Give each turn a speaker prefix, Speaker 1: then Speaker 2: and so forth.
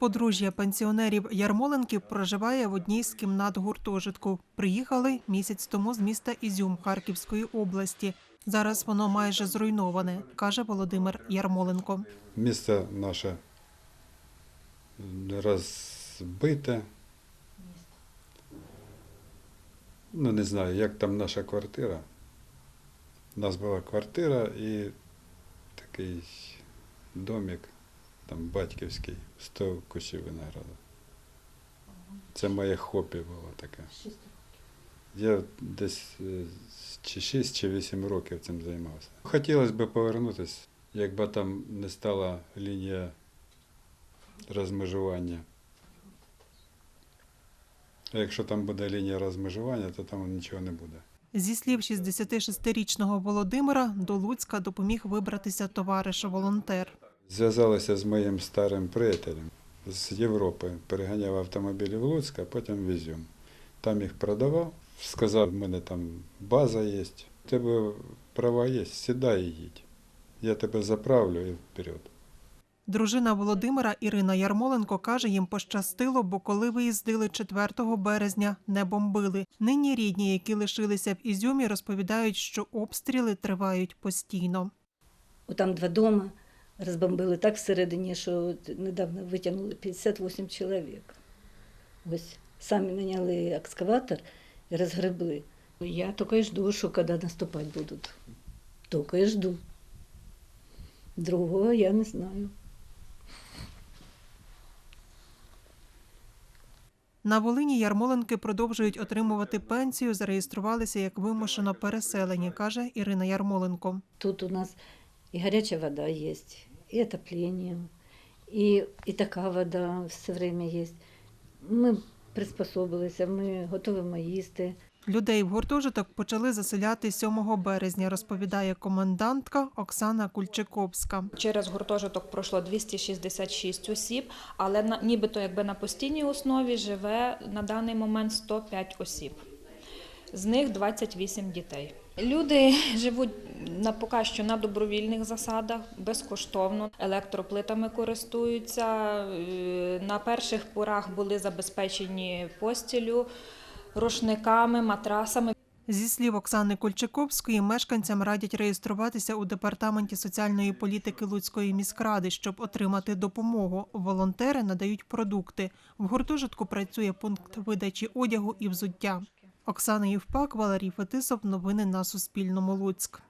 Speaker 1: Подружжя пенсіонерів Ярмоленків проживає в одній з кімнат гуртожитку. Приїхали місяць тому з міста Ізюм Харківської області. Зараз воно майже зруйноване, каже Володимир Ярмоленко.
Speaker 2: Місто наше розбите. Ну, не знаю, як там наша квартира. У нас була квартира і такий домик, там батьківський, 100 кущів винограду. Це моє хобі було таке. Я десь е, чи 6 чи 8 років цим займався. Хотілося б повернутися, якби там не стала лінія розмежування. А якщо там буде лінія розмежування, то там нічого не буде.
Speaker 1: Зі слів 66-річного Володимира, до Луцька допоміг вибратися товариш-волонтер.
Speaker 2: Зв'язалися з моїм старим приятелем з Європи, переганяв автомобілі в Луцьк, а потім в Ізюм. Там їх продавав, сказав, в мене там база є, у тебе права є, сідай і їдь. Я тебе заправлю і вперед.
Speaker 1: Дружина Володимира Ірина Ярмоленко каже, їм пощастило, бо коли виїздили 4 березня, не бомбили. Нині рідні, які лишилися в Ізюмі, розповідають, що обстріли тривають постійно.
Speaker 3: Там два дома розбомбили так всередині, що недавно витягнули 58 чоловік. Ось самі наняли екскаватор і розгребли. Я тільки й жду, що коли наступати будуть. Тільки й жду. Другого я не знаю.
Speaker 1: На Волині Ярмоленки продовжують отримувати пенсію, зареєструвалися як вимушено переселені, каже Ірина Ярмоленко.
Speaker 3: Тут у нас і гаряча вода є, і отоплення, і, і така вода все время є. Ми приспособилися, ми готуємо їсти.
Speaker 1: Людей в гуртожиток почали заселяти 7 березня, розповідає комендантка Оксана Кульчиковська.
Speaker 4: Через гуртожиток пройшло 266 осіб, але на, нібито якби на постійній основі живе на даний момент 105 осіб. З них 28 дітей. Люди живуть на поки що на добровільних засадах, безкоштовно, електроплитами користуються. е, На перших порах були забезпечені постілю, рушниками, матрасами.
Speaker 1: Зі слів Оксани Кульчиковської, мешканцям радять реєструватися у департаменті соціальної політики Луцької міськради, щоб отримати допомогу. Волонтери надають продукти. В гуртожитку працює пункт видачі одягу і взуття. Оксана Євпак, Валерій Фетисов. Новини на Суспільному. Луцьк.